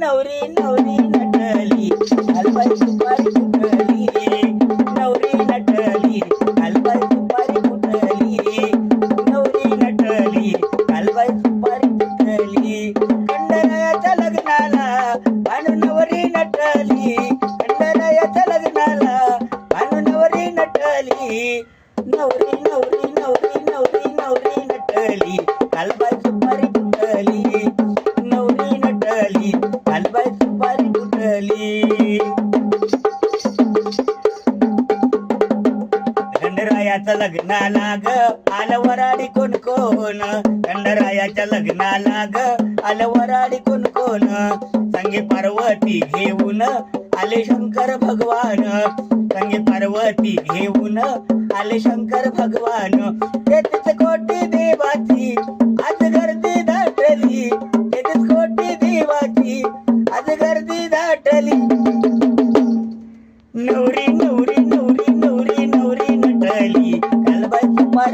नवरी नवरी नटली हलवाई सुपारी फुटली नवरी नटली हलवाई सुपारी फुटली नवरी नटली हलवाई सुपारी फुटली खंडरायाच्या लग्नाला भानू नवरी नटली खंडरायाच्या लग्नाला भानू नवरी नटली नवरी नवरी नवरी नवरी नवरी नटली हलवाई फुटली खंडरायाच्या लग्नाला ग आलं वराडी कोण कोण? खंडरायाच्या लग्नाला ग आलं वराडी कोण कोण? संगे पार्वती घेऊन आले शंकर भगवान. संगे पार्वती घेऊन आले शंकर भगवान.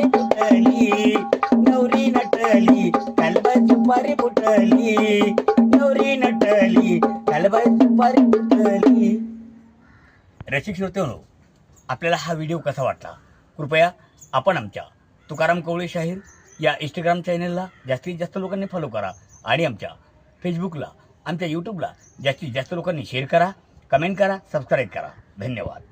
फुटली नवरी नटली कालबाई फुटली. नवरी नटली कालबाई फुटली. रसिक श्रोतेनो आपल्याला हा व्हिडिओ कसा वाटला? कृपया आपण आमच्या तुकाराम कवळे शाहीर या इंस्टाग्राम चॅनलला जास्तीत जास्त लोकांनी फॉलो करा आणि आमच्या फेसबुकला आमच्या यूट्यूबला जास्तीत जास्त लोकांनी शेअर करा कमेंट करा सबस्क्राईब करा. धन्यवाद.